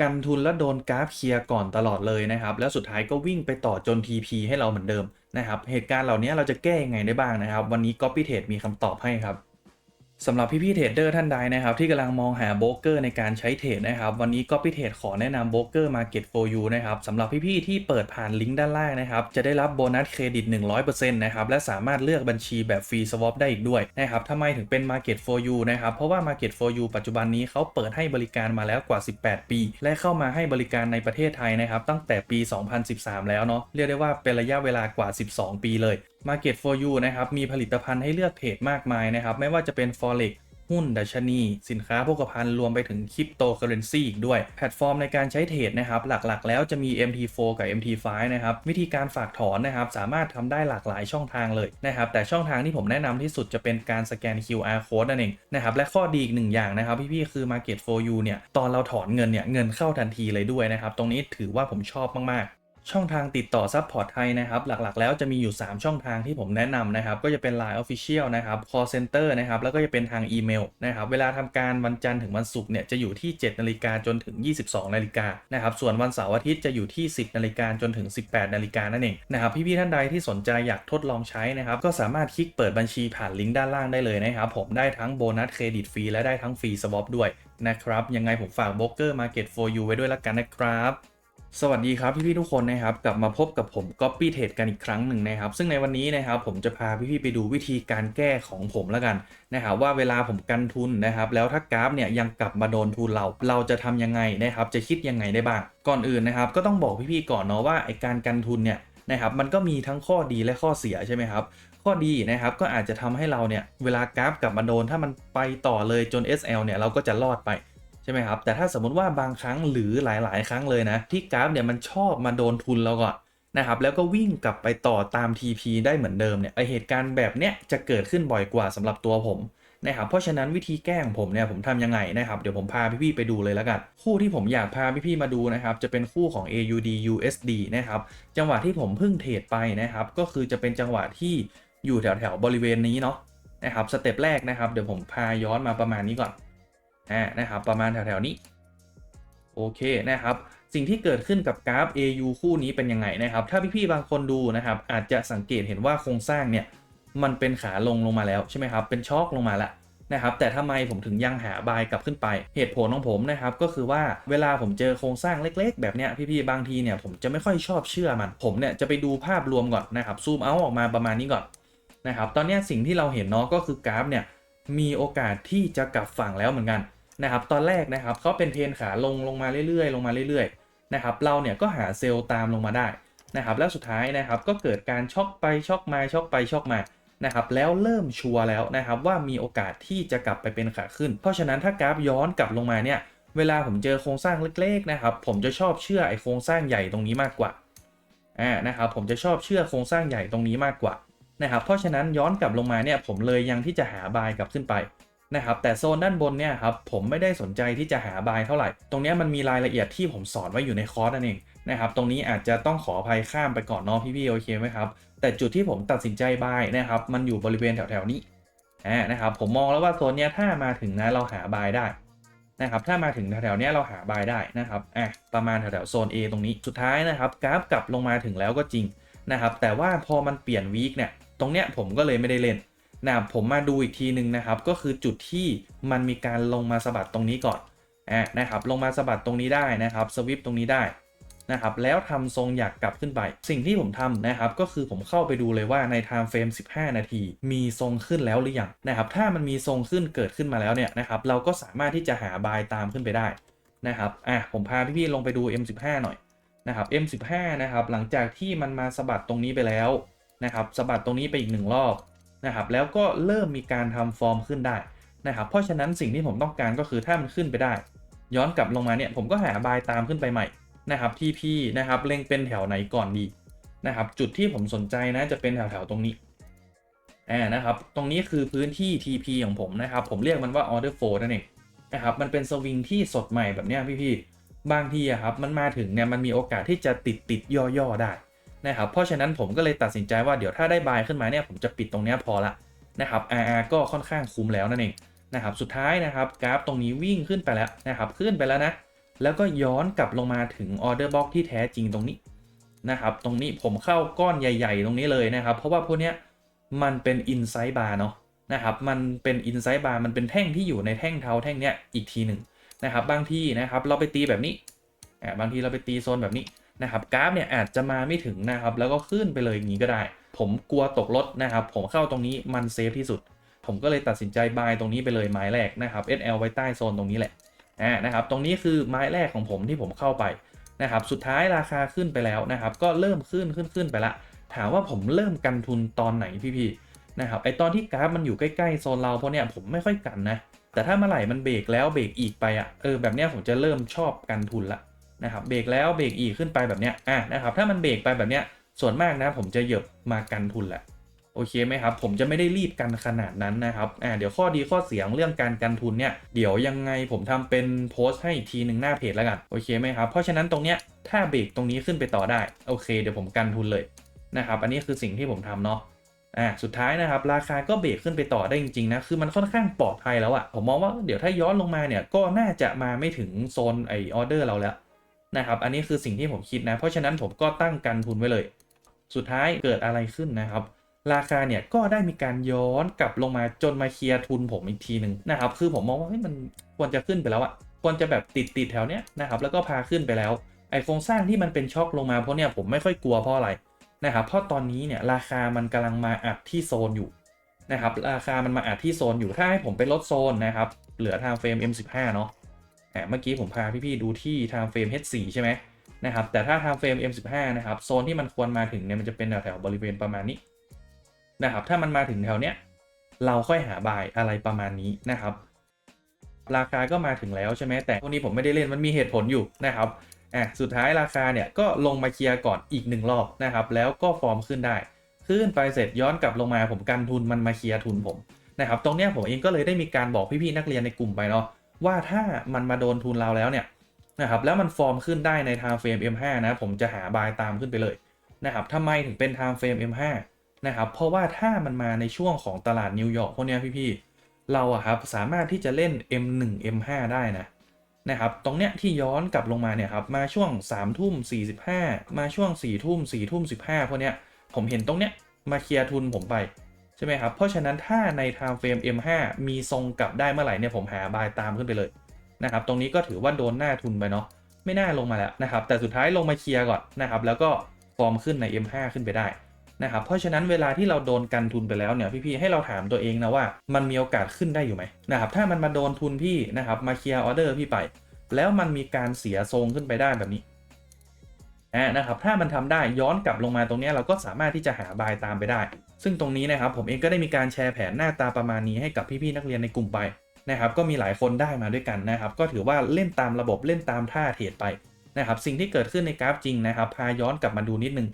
กันทุนแล้วโดนกราฟเคลียร์ก่อนตลอดเลยนะครับ แล้วสุดท้ายก็วิ่งไปต่อจน TP ให้เราเหมือนเดิมนะครับ เหตุการณ์เหล่านี้เราจะแก้ยังไงได้บ้างนะครับ วันนี้ Copy Trade มีคำตอบให้ครับ สำหรับพี่ๆเทรดเดอร์ท่านใดนะครับที่กำลังมองหาโบรกเกอร์ในการใช้เทรดนะครับวันนี้ Copy Trade ขอแนะนำโบรกเกอร์ Market for You นะครับสำหรับพี่ๆที่เปิดผ่านลิงก์ด้านล่างนะครับจะได้รับโบนัสเครดิต 100%นะครับและสามารถเลือกบัญชีแบบฟรีสวอปได้อีกด้วยนะครับทำไมถึงเป็น Market for You นะครับเพราะว่า Market for You ปัจจุบันนี้เขาเปิดให้บริการมาแล้วกว่า 18 ปี และเข้ามาให้บริการในประเทศไทยนะครับตั้งแต่ปี 2013 แล้วเนาะเรียกได้ว่าเป็นระยะเวลากว่า 12 ปีเลย Market for You นะครับมีผลิตภัณฑ์ให้เลือกเทรดมากมายนะครับ ไม่ว่าจะเป็น Forex หุ้นดัชนี สินค้าโภคภัณฑ์รวมไปถึงคริปโตเคอเรนซีอีกด้วย แพลตฟอร์มในการใช้เทรดนะครับ หลักๆ แล้วจะมี MT4 กับ MT5 นะครับ วิธีการฝากถอนนะครับ สามารถทำได้หลากหลายช่องทางเลยนะครับ แต่ช่องทางที่ผมแนะนำที่สุดจะเป็นการสแกน QR code นั่นเองนะครับ และข้อดีอีกหนึ่งอย่างนะครับ พี่ๆ คือ Market for You เนี่ย ตอนเราถอนเงินเนี่ย เงินเข้าทันทีเลยด้วยนะครับ ตรงนี้ถือว่าผมชอบมากๆ ช่องทางติดต่อซัพพอร์ตไทยนะครับ หลักๆ แล้วจะมีอยู่ 3 ช่องทางที่ผมแนะนำนะครับ ก็จะเป็น Line Official นะครับ Call Center นะครับ แล้วก็จะเป็นทางอีเมลนะครับ เวลาทำการวันจันทร์ถึงวันศุกร์เนี่ยจะอยู่ที่ 7 นาฬิกาจนถึง 22 นาฬิกานะครับ ส่วนวันเสาร์อาทิตย์จะอยู่ที่ 10 นาฬิกาจนถึง 18 นาฬิกานั่นเองนะครับ พี่ๆท่านใดที่สนใจอยากทดลองใช้นะครับ ก็สามารถคลิกเปิดบัญชีผ่านลิงก์ด้านล่างได้เลยนะครับ ผมได้ทั้งโบนัสเครดิตฟรีและได้ทั้งฟรีสวอปด้วยนะครับ ยังไงผมฝากโบรกเกอร์ Market for You ไว้ด้วยละกันนะครับ สวัสดีครับพี่ๆทุกคนนะครับกลับมาพบกับผม Copy Trade กันอีกครั้งหนึ่งนะครับ ซึ่งในวันนี้นะครับผมจะพาพี่ๆไปดูวิธีการแก้ของผมแล้วกันนะครับว่าเวลาผมกันทุนนะครับ แล้วถ้ากราฟเนี่ยยังกลับมาโดนทุนเรา เราจะทำยังไงนะครับ จะคิดยังไงได้บ้าง ก่อนอื่นนะครับ ก็ต้องบอกพี่ๆก่อนเนาะว่าไอการกันทุนเนี่ยนะครับมันก็มีทั้งข้อดีและข้อเสียใช่ไหมครับข้อดีนะครับก็อาจจะทำให้เราเนี่ยเวลากราฟกลับมาโดน ถ้ามันไปต่อเลยจน SL เนี่ยเราก็จะรอดไป ช่ไหมครับ แต่ถ้าสมมติว่าบางครั้งหรือหลายๆ ครั้งเลยนะ ที่กราฟเนี่ยมันชอบมาโดนทุนเราก่อนนะครับแล้วก็วิ่งกลับไปต่อตาม TP ได้เหมือนเดิมเนี่ยไอเหตุการณ์แบบเนี้ยจะเกิดขึ้นบ่อยกว่าสำหรับตัวผมนะครับเพราะฉะนั้นวิธีแก้ของผมเนี่ยผมทำยังไงนะครับเดี๋ยวผมพาพี่ๆไปดูเลยแล้วกันคู่ที่ผมอยากพาพี่ๆมาดูนะครับจะเป็นคู่ของ AUD USD นะครับจังหวะที่ผมเพิ่งเทรดไปนะครับก็คือจะเป็นจังหวะที่อยู่แถวๆบริเวณนี้เนาะนะครับสเต็ปแรกนะครับเดี๋ยวผมพาย้อนมาประมาณนี้ก่อน อ่านะครับประมาณแถวๆนี้ โอเคนะครับ สิ่งที่เกิดขึ้นกับกราฟ AU คู่นี้เป็นยังไงนะครับ ถ้าพี่ๆบางคนดูนะครับ อาจจะสังเกตเห็นว่าโครงสร้างเนี่ยมันเป็นขาลงลงมาแล้วใช่ไหมครับ เป็นช็อคลงมาแล้วนะครับ แต่ทำไมผมถึงยังหาบายกลับขึ้นไป เหตุผลของผมนะครับ ก็คือว่าเวลาผมเจอโครงสร้างเล็กๆ แบบเนี้ยพี่ๆ บางทีเนี่ยผมจะไม่ค่อยชอบเชื่อมัน ผมเนี่ยจะไปดูภาพรวมก่อนนะครับ ซูมเอาออกมาประมาณนี้ก่อนนะครับ ตอนนี้สิ่งที่เราเห็นเนาะก็คือกราฟเนี่ยมีโอกาสที่จะกลับฝั่งแล้วเหมือนกัน นะครับตอนแรกนะครับเขาเป็นเทรนขาลงลงมาเรื่อยๆ ลงมาเรื่อยๆนะครับเราเนี่ยก็หาเซลล์ตามลงมาได้นะครับแล้วสุดท้ายนะครับก็เกิดการช็อกไปช็อกมาช็อกไปช็อกมานะครับแล้วเริ่มชัวร์แล้วนะครับว่ามีโอกาสที่จะกลับไปเป็นขาขึ้น เพราะฉะนั้นถ้ากราฟย้อนกลับลงมาเนี่ยเวลาผมเจอโครงสร้างเล็กๆนะครับผมจะชอบเชื่อไอโครงสร้างใหญ่ตรงนี้มากกว่าอ่านะครับผมจะชอบเชื่อโครงสร้างใหญ่ตรงนี้มากกว่านะครับเพราะฉะนั้นย้อนกลับลงมาเนี่ยผมเลยยังที่จะหาบายกลับขึ้นไป นะครับแต่โซนด้านบนเนี่ยครับผมไม่ได้สนใจที่จะหาบายเท่าไหร่ ตรงนี้มันมีรายละเอียดที่ผมสอนไว้อยู่ในคอร์สนั่นเองนะครับตรงนี้อาจจะต้องขออภัยข้ามไปก่อนเนาะพี่ๆโอเคไหมครับแต่จุดที่ผมตัดสินใจบายนะครับมันอยู่บริเวณแถวๆนี้นะครับผมมองแล้วว่าโซนเนี้ยถ้ามาถึงนะเราหาบายได้นะครับถ้ามาถึงแถวๆนี้เราหาบายได้นะครับอะประมาณแถวๆโซน A ตรงนี้สุดท้ายนะครับกราฟกลับลงมาถึงแล้วก็จริงนะครับแต่ว่าพอมันเปลี่ยนวีคเนี่ยตรงเนี้ยผมก็เลยไม่ได้เล่น นะผมมาดูอีกทีหนึ่งนะครับ ก็คือจุดที่มันมีการลงมาสะบัดตรงนี้ก่อนอะนะครับ ลงมาสะบัดตรงนี้ได้นะครับสวิปตรงนี้ได้นะครับ แล้วทำทรงอยากกลับขึ้นไป สิ่งที่ผมทำนะครับ ก็คือผมเข้าไปดูเลยว่าใน time frame 15 นาที มีทรงขึ้นแล้วหรือยังนะครับ ถ้ามันมีทรงขึ้นเกิดขึ้นมาแล้วเนี่ยนะครับ เราก็สามารถที่จะหาบายตามขึ้นไปได้นะครับ อะ ผมพาพี่ๆลงไปดู M15 หน่อยนะครับ M15 นะครับ หลังจากที่มันมาสะบัดตรงนี้ไปแล้วนะครับ สะบัดตรงนี้ไปอีกหนึ่งรอบ นะครับแล้วก็เริ่มมีการทำฟอร์มขึ้นได้นะครับเพราะฉะนั้นสิ่งที่ผมต้องการก็คือถ้ามันขึ้นไปได้ ย้อนกลับลงมาเนี่ยผมก็หาบายตามขึ้นไปใหม่นะครับที่พี่นะครับเล็งเป็นแถวไหนก่อนดีนะครับจุดที่ผมสนใจนะจะเป็นแถวๆตรงนี้อ่านะครับตรงนี้คือพื้นที่ TP ของผมนะครับผมเรียกมันว่า order flow นั่นเองนะครับมันเป็นสวิงที่สดใหม่แบบนี้พี่ๆบางทีอะครับมันมาถึงเนี่ยมันมีโอกาสที่จะติดติดย่อๆได้ นะครับเพราะฉะนั้นผมก็เลยตัดสินใจว่าเดี๋ยวถ้าได้บายขึ้นมาเนี่ยผมจะปิดตรงนี้พอละนะครับ RR ก็ค่อนข้างคุ้มแล้วนั่นเองนะครับสุดท้ายนะครับกราฟตรงนี้วิ่งขึ้นไปแล้วนะครับขึ้นไปแล้วนะแล้วก็ย้อนกลับลงมาถึงออเดอร์บล็อกที่แท้จริงตรงนี้นะครับตรงนี้ผมเข้าก้อนใหญ่ ๆ ตรงนี้เลยนะครับ เพราะว่าพวกเนี้ยมันเป็นอินไซ e ์บาร์เนาะนะครับมันเป็นอินไซ e ์บาร์มันเป็นแท่งที่อยู่ในแท่งเท้าแท่งเนี้ยอีกทีหนึ่งนะครับบางทีนะครับเราไปตีแบบนี้อ่าบางทีเราไปตีโซนแบบนี้ นะครับกราฟเนี่ยอาจจะมาไม่ถึงนะครับแล้วก็ขึ้นไปเลยอย่างนี้ก็ได้ ผมกลัวตกรถนะครับผมเข้าตรงนี้มันเซฟที่สุด ผมก็เลยตัดสินใจบายตรงนี้ไปเลยไม้แรกนะครับ SL ไว้ใต้โซนตรงนี้แหละอ่านะครับตรงนี้คือไม้แรกของผมที่ผมเข้าไปนะครับสุดท้ายราคาขึ้นไปแล้วนะครับก็เริ่มขึ้นขึ้นขึ้นไปละ ถามว่าผมเริ่มกันทุนตอนไหนพี่ๆนะครับไอตอนที่กราฟมันอยู่ใกล้ๆโซนเราเพราะเนี่ยผมไม่ค่อยกันนะแต่ถ้าเมื่อไหร่มันเบรกแล้วเบรกอีกไปอะเออแบบเนี้ยผมจะเริ่มชอบกันทุนละ นะครับเบรกแล้วเบรกอีกขึ้นไปแบบเนี้ยอะนะครับถ้ามันเบรกไปแบบเนี้ยส่วนมากนะผมจะเหยียบมากันทุนแหละโอเคไหมครับ ผมจะไม่ได้รีบกันขนาดนั้นนะครับอ่าเดี๋ยวข้อดีข้อเสียงเรื่องการกันทุนเนี่ย เดี๋ยวยังไงผมทำเป็นโพสต์ให้อีกทีหนึ่งหน้าเพจแล้วกัน โอเคไหมครับ เพราะฉะนั้นตรงเนี้ยถ้าเบรกตรงนี้ขึ้นไปต่อได้ โอเค เดี๋ยวผมกันทุนเลยนะครับ อันนี้คือสิ่งที่ผมทำเนาะ อ่า สุดท้ายนะครับ ราคาก็เบรกขึ้นไปต่อได้จริงๆนะ คือมันค่อนข้างปลอดภัยแล้วอะผมมองว่าเดี๋ยวถ้าย้อนลงมาเนี่ย ก็น่าจะมาไม่ถึงโซนไอออเดอร์เราแล้ว นะครับอันนี้คือสิ่งที่ผมคิดนะ เพราะฉะนั้นผมก็ตั้งกันทุนไว้เลย สุดท้ายเกิดอะไรขึ้นนะครับ ราคาเนี่ยก็ได้มีการย้อนกลับลงมาจนมาเคลียร์ทุนผมอีกทีหนึ่งนะครับคือผมมองว่ามันควรจะขึ้นไปแล้วอะควรจะแบบติดติดแถวเนี้ยนะครับแล้วก็พาขึ้นไปแล้วไอโครงสร้างที่มันเป็นช็อคลงมาเพราะเนี่ยผมไม่ค่อยกลัวเพราะอะไรนะครับเพราะตอนนี้เนี่ยราคามันกำลังมาอัดที่โซนอยู่นะครับราคามันมาอัดที่โซนอยู่ถ้าให้ผมไปลดโซนนะครับเหลือ time frame M15 เนาะ อะเมื่อกี้ผมพาพี่ๆดูที่ time frame H4 ใช่ไหมนะครับ แต่ถ้า time frame M15 นะครับ โซนที่มันควรมาถึงเนี่ยมันจะเป็นแถวๆบริเวณประมาณนี้นะครับ ถ้ามันมาถึงแถวเนี้ยเราค่อยหาบายอะไรประมาณนี้นะครับ ราคาก็มาถึงแล้วใช่ไหมแต่พวกนี้ผมไม่ได้เล่นมันมีเหตุผลอยู่นะครับอะสุดท้ายราคาเนี่ยก็ลงมาเคลียร์ก่อนอีกหนึ่งรอบนะครับ แล้วก็ฟอร์มขึ้นได้ ขึ้นไปเสร็จย้อนกลับลงมาผมกันทุนมันมาเคลียร์ทุนผมนะครับ ตรงเนี้ยผมเองก็เลยได้มีการบอกพี่ๆนักเรียนในกลุ่มไปเนาะ ว่าถ้ามันมาโดนทุนเราแล้วเนี่ยนะครับแล้วมันฟอร์มขึ้นได้ใน time frame M5 นะผมจะหาบายตามขึ้นไปเลยนะครับทำไมถึงเป็น time frame M5 นะครับเพราะว่าถ้ามันมาในช่วงของตลาดนิวยอร์กพวกเนี้ยพี่ๆเราอะครับสามารถที่จะเล่น M1 M5 ได้นะนะครับตรงเนี้ยที่ย้อนกลับลงมาเนี่ยครับมาช่วง3ามทุ่ม45มาช่วง4ี่ทุ่มสี่ทุ่มสิพวกเนี้ยผมเห็นตรงเนี้ยมาเคลียร์ทุนผมไป ใช่ไหมครับ เพราะฉะนั้นถ้าใน time frame M5 มีทรงกลับได้เมื่อไหร่เนี่ยผมหาบายตามขึ้นไปเลยนะครับ ตรงนี้ก็ถือว่าโดนหน้าทุนไปเนาะ ไม่น่าลงมาแล้วนะครับ แต่สุดท้ายลงมาเคลียร์ก่อนนะครับ แล้วก็ฟอร์มขึ้นใน M5 ขึ้นไปได้นะครับ เพราะฉะนั้นเวลาที่เราโดนกันทุนไปแล้วเนี่ยพี่ๆให้เราถามตัวเองนะว่ามันมีโอกาสขึ้นได้อยู่ไหมนะครับ ถ้ามันมาโดนทุนพี่นะครับ มาเคลียร์ออเดอร์พี่ไป แล้วมันมีการเสียทรงขึ้นไปได้แบบนี้ นะครับถ้ามันทำได้ย้อนกลับลงมาตรงนี้เราก็สามารถที่จะหาบายตามไปได้ ซึ่งตรงนี้นะครับผมเองก็ได้มีการแชร์แผนหน้าตาประมาณนี้ให้กับพี่ๆนักเรียนในกลุ่มไปนะครับก็มีหลายคนได้มาด้วยกันนะครับก็ถือว่าเล่นตามระบบเล่นตามท่าเทรดไปนะครับสิ่งที่เกิดขึ้นในกราฟจริงนะครับพาย้อนกลับมาดูนิดนึง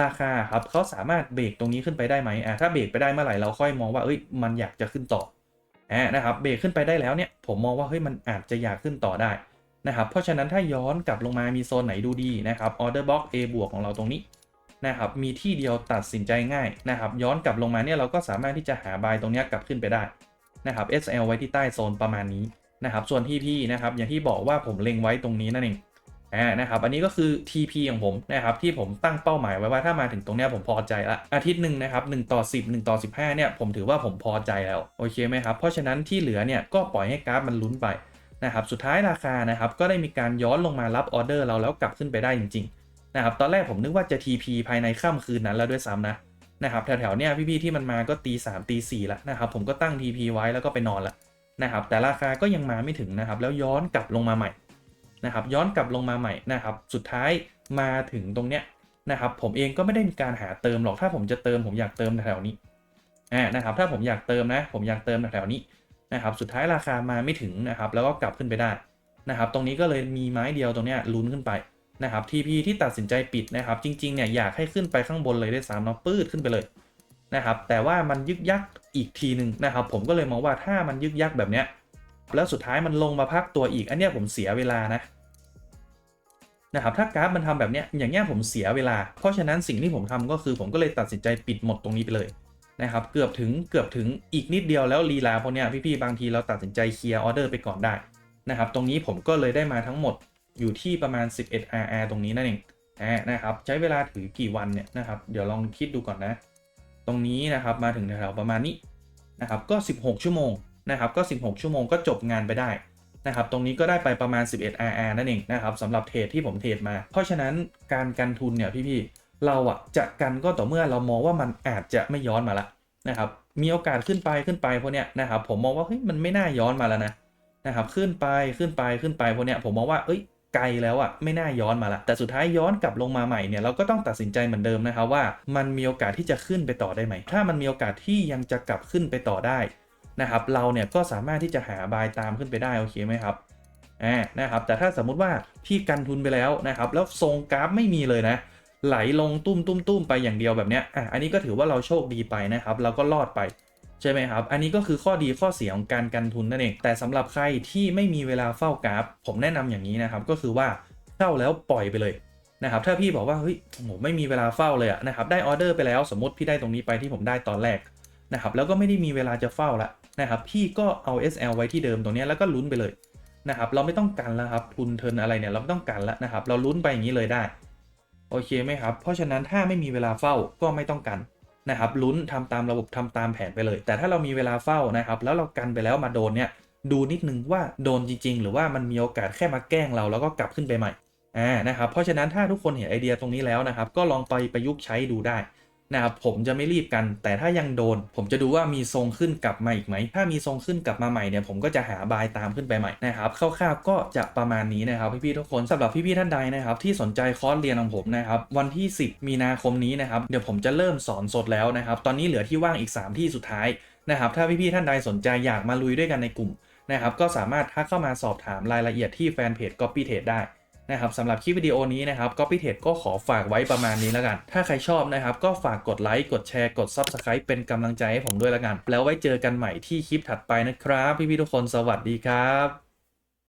ราคาครับเขาสามารถเบรกตรงนี้ขึ้นไปได้ไหมอ่าถ้าเบรกไปได้เมื่อไหร่เราค่อยมองว่าเอ้ยมันอยากจะขึ้นต่ออ่านะครับเบรกขึ้นไปได้แล้วเนี่ยผมมองว่าเฮ้ยมันอาจจะอยากขึ้นต่อได้ นะครับ เพราะฉะนั้นถ้าย้อนกลับลงมามีโซนไหนดูดีนะครับออเดอร์บ็อก A บวกของเราตรงนี้นะครับมีที่เดียวตัดสินใจง่ายนะครับ ย้อนกลับลงมาเนี่ยเราก็สามารถที่จะหาบายตรงนี้กลับขึ้นไปได้นะครับ SL ไว้ที่ใต้โซนประมาณนี้นะครับ ส่วนที่พี่นะครับอย่างที่บอกว่าผมเล็งไว้ตรงนี้นั่นเองอ่านะครับอันนี้ก็คือ TP ของผมนะครับที่ผมตั้งเป้าหมายไว้ว่าถ้ามาถึงตรงเนี้ยผมพอใจละอาทิตย์หนึ่งนะครับ1ต่อ10 1ต่อ15เนี่ยผมถือว่าผมพอใจแล้วโอเคไหมครับเพราะฉะนั้นที่เหลือเนี่ยก็ปล่อยให้กราฟมันลุ้นไป นะครับสุดท้ายราคานะครับก็ได้มีการย้อนลงมารับออเดอร์เราแล้วกลับขึ้นไปได้จริงๆนะครับตอนแรกผมนึกว่าจะ TP ภายในค่ำคืนนั้นแล้วด้วยซ้ำนะนะครับแถวๆเนี่ยพี่ๆที่มันมาก็ตี3ตี4แล้วนะครับผมก็ตั้ง TP ไว้แล้วก็ไปนอนละนะครับแต่ราคาก็ยังมาไม่ถึงนะครับแล้วย้อนกลับลงมาใหม่นะครับย้อนกลับลงมาใหม่นะครับสุดท้ายมาถึงตรงเนี้ยนะครับผมเองก็ไม่ได้มีการหาเติมหรอกถ้าผมจะเติมผมอยากเติมแถวๆนี้อ่านะครับถ้าผมอยากเติมนะผมอยากเติมแถวๆนี้ นะครับสุดท้ายราคามาไม่ถึงนะครับแล้วก็กลับขึ้นไปได้นะครับตรงนี้ก็เลยมีไม้เดียวตรงนี้ลุ้นขึ้นไปนะครับทีพีที่ตัดสินใจปิดนะครับจริงๆเนี่ยอยากให้ขึ้นไปข้างบนเลยได้สามเนาะปื้ดขึ้นไปเลยนะครับแต่ว่ามันยึกยักอีกทีหนึ่งนะครับผมก็เลยมองว่าถ้ามันยึกยักแบบเนี้ยแล้วสุดท้ายมันลงมาพักตัวอีกอันเนี้ยผมเสียเวลานะนะครับถ้ากราฟมันทำแบบเนี้ยอย่างเงี้ยผมเสียเวลา เพราะฉะนั้นสิ่งที่ผมทำก็คือผมก็เลยตัดสินใจปิดหมดตรงนี้ไปเลย นะครับเกือบถึงเกือบถึงอีกนิดเดียวแล้วลีลาพวกเนี้ยพี่ๆบางทีเราตัดสินใจเคลียร์ออเดอร์ไปก่อนได้นะครับตรงนี้ผมก็เลยได้มาทั้งหมดอยู่ที่ประมาณ 11 RR ตรงนี้นั่นเองอ่านะครับใช้เวลาถือกี่วันเนี่ยนะครับเดี๋ยวลองคิดดูก่อนนะ ตรงนี้นะครับมาถึงแถวประมาณนี้นะครับก็ 16 ชั่วโมงนะครับก็ 16 ชั่วโมงก็จบงานไปได้นะครับตรงนี้ก็ได้ไปประมาณ 11 RR นั่นเองนะครับสำหรับเทรดที่ผมเทรดมา เพราะฉะนั้นการกันทุนเนี่ยพี่ๆ เราอะจะกันก็ต่อเมื่อเรามองว่ามันอาจจะไม่ย้อนมาละนะครับมีโอกาสขึ้นไปขึ้นไปพวกเนี้ยนะครับผมมองว่าเฮ้ยมันไม่น่าย้อนมาแล้วนะนะครับขึ้นไปขึ้นไปขึ้นไปพวกเนี้ยผมมองว่าเอ้ยไกลแล้วอะไม่น่าย้อนมาละแต่สุดท้ายย้อนกลับลงมาใหม่เนี่ยเราก็ต้องตัดสินใจเหมือนเดิมนะครับว่ามันมีโอกาสที่จะขึ้นไปต่อได้ไหมถ้ามันมีโอกาสที่ยังจะกลับขึ้นไปต่อได้นะครับเราเนี่ยก็สามารถที่จะหาบายตามขึ้นไปได้โอเคไหมครับอ่านะครับแต่ถ้าสมมุติว่าพี่กันทุนไปแล้วนะครับแล้วทรงกราฟไม่มีเลยนะ ไหลลงตุ้มตุ้มตุ้มไปอย่างเดียวแบบเนี้ยอะอันนี้ก็ถือว่าเราโชคดีไปนะครับ เราก็รอดไปใช่ไหมครับ อันนี้ก็คือข้อดีข้อเสียของการกันทุนนั่นเอง แต่สำหรับใครที่ไม่มีเวลาเฝ้ากราฟ ผมแนะนำอย่างนี้นะครับ ก็คือว่าเข้าแล้วปล่อยไปเลยนะครับ ถ้าพี่บอกว่าเฮ้ยโอ้โหไม่มีเวลาเฝ้าเลยนะครับ ได้ออเดอร์ไปแล้วสมมติพี่ได้ตรงนี้ไปที่ผมได้ตอนแรกนะครับ แล้วก็ไม่ได้มีเวลาจะเฝ้าละนะครับ พี่ก็เอา SL ไว้ที่เดิมตรงนี้แล้วก็ลุ้นไปเลยนะครับ เราไม่ต้องกันแล้วครับ ทุนเทินอะไรเนี่ย เราไม่ต้องกันแล้วนะครับ เราลุ้นไปอย่างนี้เลยได้ โอเคไหมครับ เพราะฉะนั้นถ้าไม่มีเวลาเฝ้าก็ไม่ต้องกันนะครับลุ้นทำตามระบบทำตามแผนไปเลย แต่ถ้าเรามีเวลาเฝ้านะครับแล้วเรากันไปแล้วมาโดนเนี่ยดูนิดนึงว่าโดนจริง ๆ หรือว่ามันมีโอกาสแค่มาแกล้งเราแล้วก็กลับขึ้นไปใหม่อ่านะครับเพราะฉะนั้นถ้าทุกคนเห็นไอเดียตรงนี้แล้วนะครับก็ลองไปประยุกต์ใช้ดูได้ นะครับผมจะไม่รีบกัน แต่ถ้ายังโดน ผมจะดูว่ามีทรงขึ้นกลับมาอีกไหม ถ้ามีทรงขึ้นกลับมาใหม่เนี่ยผมก็จะหาบายตามขึ้นไปใหม่นะครับคร่าวๆก็จะประมาณนี้นะครับพี่ๆทุกคนสำหรับพี่ๆท่านใดนะครับที่สนใจคอร์สเรียนของผมนะครับวันที่ 10 มีนาคมนี้นะครับเดี๋ยวผมจะเริ่มสอนสดแล้วนะครับตอนนี้เหลือที่ว่างอีก 3 ที่สุดท้ายนะครับถ้าพี่ๆท่านใดสนใจอยากมาลุยด้วยกันในกลุ่มนะครับก็สามารถทักเข้ามาสอบถามรายละเอียดที่แฟนเพจ Copy Trade ได้ นะครับสำหรับคลิปวิดีโอนี้นะครับก็พี่เทดก็ขอฝากไว้ประมาณนี้แล้วกัน ถ้าใครชอบนะครับก็ฝากกดไลค์กดแชร์กด Subscribe เป็นกำลังใจให้ผมด้วยแล้วกัน แล้วไว้เจอกันใหม่ที่คลิปถัดไปนะครับ พี่ๆทุกคนสวัสดีครับ